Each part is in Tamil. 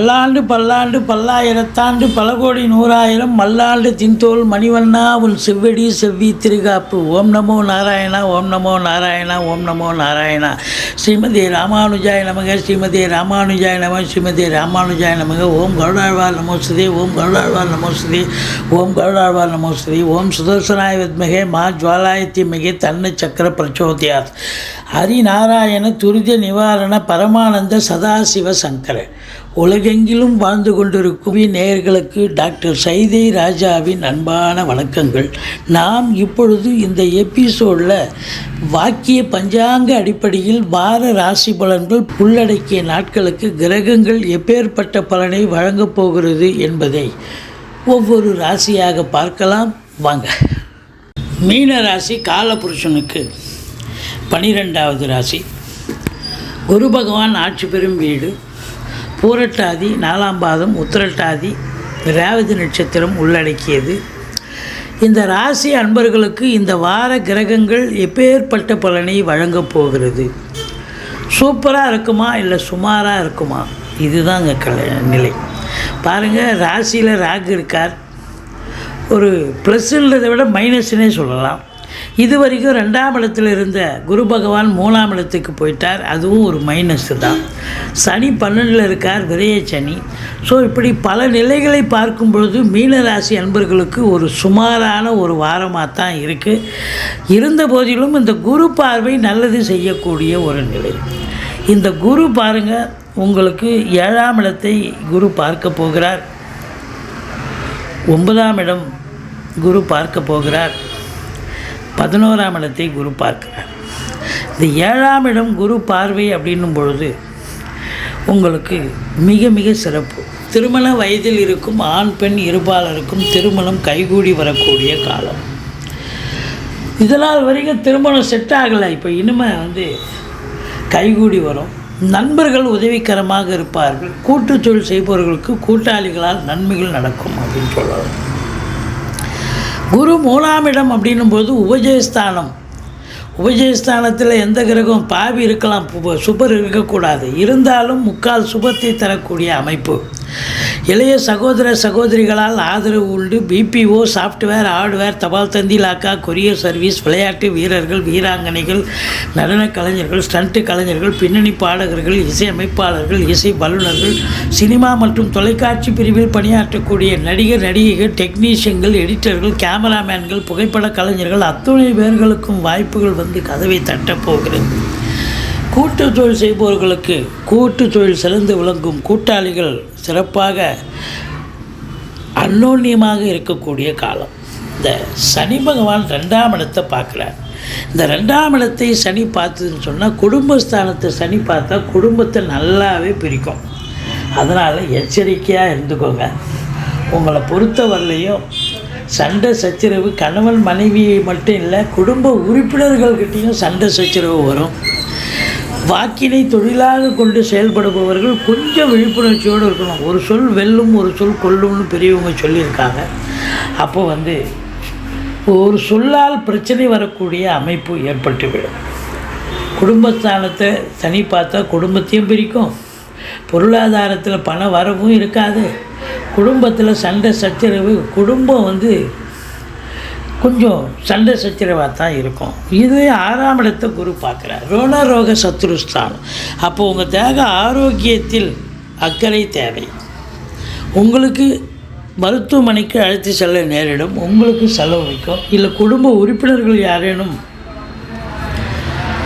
பல்லாண்டு பல்லாண்டு பல்லாயிரத்தாண்டு பல கோடி நூறாயிரம் மல்லாண்டு தின்தோல் மணிவண்ணா உன் செவ்வடி செவ்வி திருகாப்பு. ஓம் நமோ நாராயணா ஓம் நமோ நாராயணா ஓம் நமோ நாராயணா. ஸ்ரீமதி ராமானுஜாய நமக ஸ்ரீமதி ராமானுஜாய நம ஸ்ரீமதி ராமானுஜாய நமக. ஓம் கருடாழ்வார் நமோஸ்துதே ஓம் கருடாழ்வார் நமோஸ்துதே ஓம் கருடாழ்வார் நமோஸ்துதே ஓம் சுதர்சனாய வித்மகே மா ஜுவாலாயத்தி மிகே தன்ன சக்கர பிரச்சோதியாத். ஹரிநாராயண துரித நிவாரண பரமானந்த சதாசிவ சங்கர உலகெங்கிலும் வாழ்ந்து கொண்டிருக்கும் நேயர்களுக்கு டாக்டர் சைதை ராஜாவின் அன்பான வணக்கங்கள். நாம் இப்பொழுது இந்த எபிசோடில் வாக்கிய பஞ்சாங்க அடிப்படையில் வார ராசி பலன்கள் உள்ளடக்கிய நாட்களுக்கு கிரகங்கள் எப்பேற்பட்ட பலனை வழங்கப் போகிறது என்பதை ஒவ்வொரு ராசியாக பார்க்கலாம். வாங்க. மீன ராசி காலபுருஷனுக்கு பனிரெண்டாவது ராசி. குரு பகவான் ஆட்சி பெறும் வீடு. பூரட்டாதி நாலாம் பாதம் உத்திரட்டாதி ரேவதி நட்சத்திரம் உள்ளடக்கியது. இந்த ராசி அன்பர்களுக்கு இந்த வார கிரகங்கள் எப்பேற்பட்ட பலனை வழங்கப் போகிறது? சூப்பராக இருக்குமா இல்லை சுமாராக இருக்குமா? இதுதாங்க கலை நிலை. பாருங்கள் ராசியில் ராகு இருக்கார். ஒரு ப்ளஸ்ன்றதை விட மைனஸ்னே சொல்லலாம். இது வரைக்கும் ரெண்டாம் இடத்துல இருந்த குரு பகவான் மூணாம் இடத்துக்கு போயிட்டார். அதுவும் ஒரு மைனஸ் தான். சனி பன்னெண்டில் இருக்கார் விரைய சனி. ஸோ இப்படி பல நிலைகளை பார்க்கும் பொழுது மீனராசி அன்பர்களுக்கு ஒரு சுமாரான ஒரு வாரமாக தான் இருக்குது இருந்த போதிலும் இந்த குரு பார்வை நல்லது செய்யக்கூடிய ஒரு நிலை. இந்த குரு பாருங்கள் உங்களுக்கு ஏழாம் இடத்தை குரு பார்க்க போகிறார். ஒன்பதாம் இடம் குரு பார்க்க போகிறார். பதினோராம் இடத்தை குரு பார்க்கிறார். இந்த ஏழாம் இடம் குரு பார்வை அப்படின்னும் பொழுது உங்களுக்கு மிக மிக சிறப்பு. திருமண வயதில் இருக்கும் ஆண் பெண் இருபாலருக்கும் திருமணம் கைகூடி வரக்கூடிய காலம். இதனால் வரைக்கும் திருமணம் செட் ஆகலை. இப்போ இனிமே வந்து கைகூடி வரும். நண்பர்கள் உதவிகரமாக இருப்பார்கள். கூட்டுச்சொல் செய்பவர்களுக்கு கூட்டாளிகளால் நன்மைகள் நடக்கும் அப்படின்னு சொல்லலாம். குரு மூலாமிடம் அப்படின்னும் போது உபஜயஸ்தானம். உபஜயஸ்தானத்தில் எந்த கிரகம் பாவி இருக்கலாம் சுபர் இருக்கக்கூடாது. இருந்தாலும் முக்கால் சுபத்தை தரக்கூடிய அமைப்பு. இளைய சகோதர சகோதரிகளால் ஆதரவு உண்டு. பிபிஓ சாஃப்ட்வேர் ஹார்ட்வேர் தபால் தந்தி லாக்கா கொரியர் சர்வீஸ் விளையாட்டு வீரர்கள் வீராங்கனைகள் நடனக் கலைஞர்கள் ஸ்டண்ட்டு கலைஞர்கள் பின்னணி பாடகர்கள் இசையமைப்பாளர்கள் இசை வல்லுநர்கள் சினிமா மற்றும் தொலைக்காட்சி பிரிவில் பணியாற்றக்கூடிய நடிகர் நடிகைகள் டெக்னீஷியன்கள் எடிட்டர்கள் கேமராமேன்கள் புகைப்பட கலைஞர்கள் அத்துணை பேர்களுக்கும் வாய்ப்புகள் வந்து கதவை தட்டப்போகிறது கூட்டு தொழில் செய்பவர்களுக்கு கூட்டு தொழில் சிறந்து விளங்கும் கூட்டாளிகள் சிறப்பாக அன்னோன்யமாக இருக்கக்கூடிய காலம். இந்த சனி பகவான் ரெண்டாம் இடத்தை பார்க்குறார். இந்த ரெண்டாம் இடத்தை சனி பார்த்ததுன்னு சொன்னால் குடும்பஸ்தானத்தை சனி பார்த்தா குடும்பத்தை நல்லாவே பிரிக்கும். அதனால் எச்சரிக்கையாக இருந்துக்கோங்க. உங்களை பொறுத்தவரையிலையும் சண்டை சச்சரவு கணவன் மனைவி மட்டும் இல்லை குடும்ப உறுப்பினர்கள்கிட்டையும் சண்டை சச்சரவு வரும். வாக்கினை தொழிலாக கொண்டு செயல்படுபவர்கள் கொஞ்சம் விழிப்புணர்ச்சியோடு இருக்கணும். ஒரு சொல் வெல்லும் ஒரு சொல் கொல்லும்னு பெரியவங்க சொல்லியிருக்காங்க. அப்போ வந்து ஒரு சொல்லால் பிரச்சனை வரக்கூடிய அமைப்பு ஏற்பட்டுவிடும். குடும்பஸ்தானத்தை சனி பார்த்தா குடும்பத்தையும் பிரிக்கும். பொருளாதாரத்தில் பண வரவும் இருக்காது. குடும்பத்தில் சண்டை சச்சரவு குடும்பம் வந்து கொஞ்சம் சண்டை சச்சரவாக தான் இருக்கும். இது ஆறாம் இடத்தை குரு பார்க்குறார். ரோணரோக சத்ருஸ்தானம். அப்போ உங்கள் தேக ஆரோக்கியத்தில் அக்கறை தேவை. உங்களுக்கு மருத்துவமனைக்கு அழைத்து செல்ல நேரிடும். உங்களுக்கு செலவு வைக்கும். இல்லை குடும்ப உறுப்பினர்கள் யாரேனும்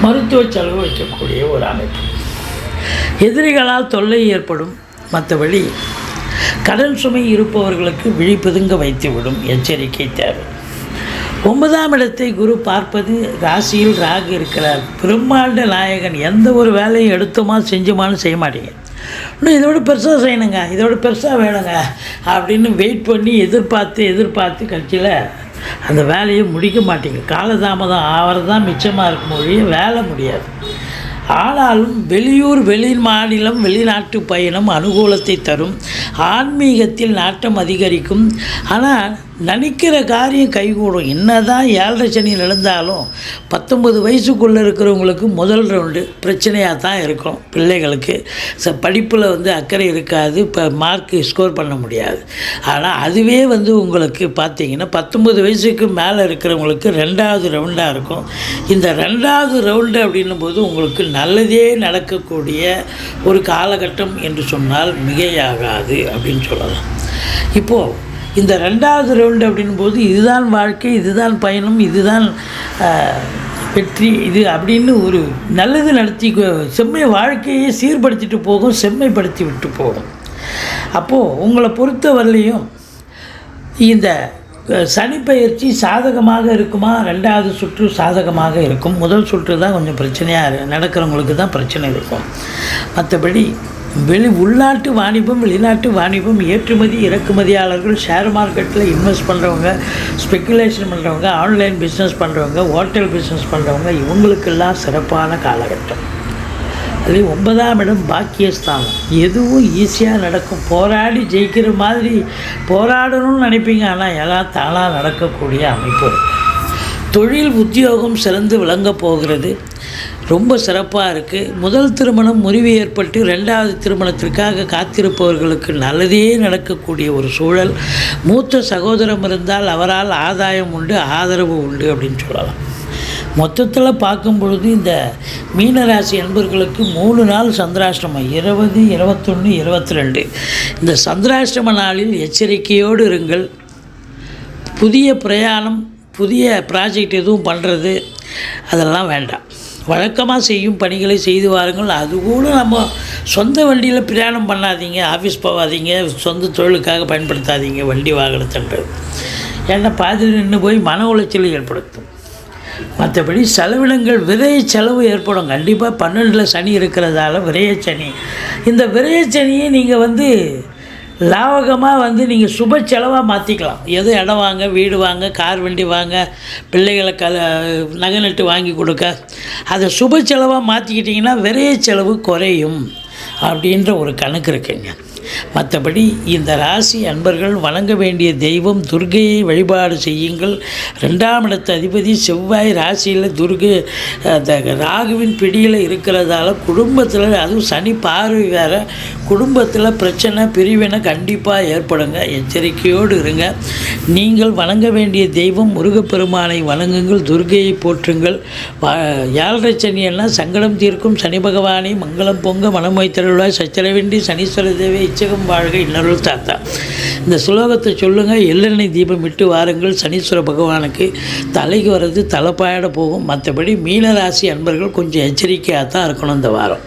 மருத்துவ செலவு வைக்கக்கூடிய ஒரு அமைப்பு. எதிரிகளால் தொல்லை ஏற்படும். மற்றபடி கடன் சுமை இருப்பவர்களுக்கு விழிப்புதுங்க வைத்துவிடும் எச்சரிக்கை தேவை. ஒன்பதாம் இடத்தை குரு பார்ப்பது ராசியில் ராகு இருக்கிறார். பிரம்மாண்ட நாயகன் எந்த ஒரு வேலையும் எடுத்தோமா செஞ்சோமான்னு செய்ய மாட்டீங்க. இன்னும் இதோட பெருசாக செய்யணுங்க இதோட பெருசாக வேணுங்க அப்படின்னு வெயிட் பண்ணி எதிர்பார்த்து எதிர்பார்த்து கட்சியில் அந்த வேலையை முடிக்க மாட்டீங்க. காலதாமதம் ஆகிறது தான் மிச்சமாக இருக்கும் மொழியும் வேலை முடியாது. ஆனாலும் வெளியூர் வெளி மாநிலம் வெளிநாட்டு பயணம் அனுகூலத்தை தரும். ஆன்மீகத்தில் நாட்டம் அதிகரிக்கும். ஆனால் நினைக்கிற காரியம் கைகூடும். என்ன தான் ஏழரை சனியில் நடந்தாலும் பத்தொம்பது வயசுக்குள்ளே இருக்கிறவங்களுக்கு முதல் ரவுண்டு பிரச்சனையாக தான் இருக்கும் பிள்ளைகளுக்கு. ச படிப்பில் வந்து அக்கறை இருக்காது. இப்போ மார்க் ஸ்கோர் பண்ண முடியாது. ஆனால் அதுவே வந்து உங்களுக்கு பார்த்தீங்கன்னா பத்தொம்பது வயசுக்கு மேலே இருக்கிறவங்களுக்கு ரெண்டாவது ரவுண்டாக இருக்கும். இந்த ரெண்டாவது ரவுண்டு அப்படின்னும் போது உங்களுக்கு நல்லதே நடக்கக்கூடிய ஒரு காலகட்டம் என்று சொன்னால் மிகையாகாது அப்படின்னு சொல்லலாம். இப்போது இந்த ரெண்டாவது ரவுண்டு அப்படின்னும் போது இதுதான் வாழ்க்கை இதுதான் பயணம் இதுதான் வெற்றி இது அப்படின்னு ஒரு நல்லது நடத்தி செம்மை வாழ்க்கையை சீர்படுத்திட்டு போகும் செம்மைப்படுத்தி விட்டு போகும். அப்போது உங்களை பொறுத்த வரலையும் இந்த சனிப்பயிற்சி சாதகமாக இருக்குமா? ரெண்டாவது சுற்று சாதகமாக இருக்கும். முதல் சுற்று தான் கொஞ்சம் பிரச்சனையாக நடக்கிறவங்களுக்கு தான் பிரச்சனை இருக்கும். மற்றபடி வெளி உள்நாட்டு வாணிபம் வெளிநாட்டு வாணிபம் ஏற்றுமதி இறக்குமதியாளர்கள் ஷேர் மார்க்கெட்டில் இன்வெஸ்ட் பண்ணுறவங்க ஸ்பெக்குலேஷன் பண்ணுறவங்க ஆன்லைன் பிஸ்னஸ் பண்ணுறவங்க ஹோட்டல் பிஸ்னஸ் பண்ணுறவங்க இவங்களுக்கெல்லாம் சிறப்பான காலகட்டம். அதே ஒன்பதாம் இடம் பாக்கியஸ்தானம். எதுவும் ஈஸியாக நடக்கும். போராடி ஜெயிக்கிற மாதிரி போராடணும்னு நினைப்பீங்க. ஆனால் எல்லாம் தானாக நடக்கக்கூடிய அமைப்பு. தொழில் உத்தியோகம் சிறந்து விளங்கப் போகிறது. ரொம்ப சிறப்பாக இருக்குது முதல் திருமணம் முறிவு ஏற்பட்டு ரெண்டாவது திருமணத்திற்காக காத்திருப்பவர்களுக்கு நல்லதே நடக்கக்கூடிய ஒரு சூழல். மூத்த சகோதரம் இருந்தால் அவரால் ஆதாயம் உண்டு ஆதரவு உண்டு அப்படின்னு சொல்லலாம். மொத்தத்தில் பார்க்கும் பொழுது இந்த மீனராசி அன்பர்களுக்கு மூணு நாள் சந்திராஷ்டமம் இருபது இருபத்தொன்று இருபத்தி ரெண்டு இந்த சந்திராஷ்டம நாளில் எச்சரிக்கையோடு இருங்கள். புதிய பிரயாணம் புதிய ப்ராஜெக்ட் எதுவும் பண்ணுறது அதெல்லாம் வேண்டாம். வழக்கமாக செய்யும் பணிகளை செய்து வாருங்கள். அது கூட நம்ம சொந்த வண்டியில் பிரயாணம் பண்ணாதீங்க ஆஃபீஸ் போகாதீங்க சொந்த தொழிலுக்காக பயன்படுத்தாதீங்க வண்டி வாகனத்தன்றது ஏன்னா பாதியில் நின்று போய் மன உளைச்சலை ஏற்படுத்தும். மற்றபடி செலவினங்கள் விரைய செலவு ஏற்படும். கண்டிப்பாக பன்னெண்டில் சனி இருக்கிறதால விரைய சனி. இந்த விரைய சனியை நீங்கள் வந்து லாவகமாக வந்து நீங்கள் சுப செலவாக மாற்றிக்கலாம் எது இடம் வாங்க வீடு வாங்க கார் வண்டி வாங்க பிள்ளைகளை க நகை நட்டு வாங்கி கொடுக்க. அதை சுப செலவாக மாற்றிக்கிட்டிங்கன்னா விரைய செலவு குறையும். அப்படின்ற ஒரு கணக்கு இருக்குங்க. மற்றபடி இந்த ராசி அன்பர்கள் வணங்க வேண்டிய தெய்வம் துர்கையை வழிபாடு செய்யுங்கள். ரெண்டாம் இடத்து அதிபதி செவ்வாய் ராசியில் துர்கை அந்த ராகுவின் பிடியில் இருக்கிறதால குடும்பத்தில் அதுவும் சனி பார்வை வேறு. குடும்பத்தில் பிரச்சனை பிரிவினை கண்டிப்பாக ஏற்படுங்க. எச்சரிக்கையோடு இருங்க. நீங்கள் வணங்க வேண்டிய தெய்வம் முருகப்பெருமானை வணங்குங்கள். துர்கையை போற்றுங்கள். வா- ஏழரை சனியன்னா சங்கடம் தீர்க்கும். சனி பகவானை மங்களம் பொங்க மனம் வைத்தருள்வாய். சச்சரவேண்டி சனீஸ்வர தேவை இச்சகம் வாழ்க இன்னருள் தாத்தா. இந்த சுலோகத்தை சொல்லுங்கள் எள்ளெண்ணெய் தீபம் விட்டு வாருங்கள் சனீஸ்வர பகவானுக்கு தலைக்கு வர்றது தலைப்பாயிட போகும். மற்றபடி மீனராசி அன்பர்கள் கொஞ்சம் எச்சரிக்கையாக தான் இருக்கணும் இந்த வாரம்.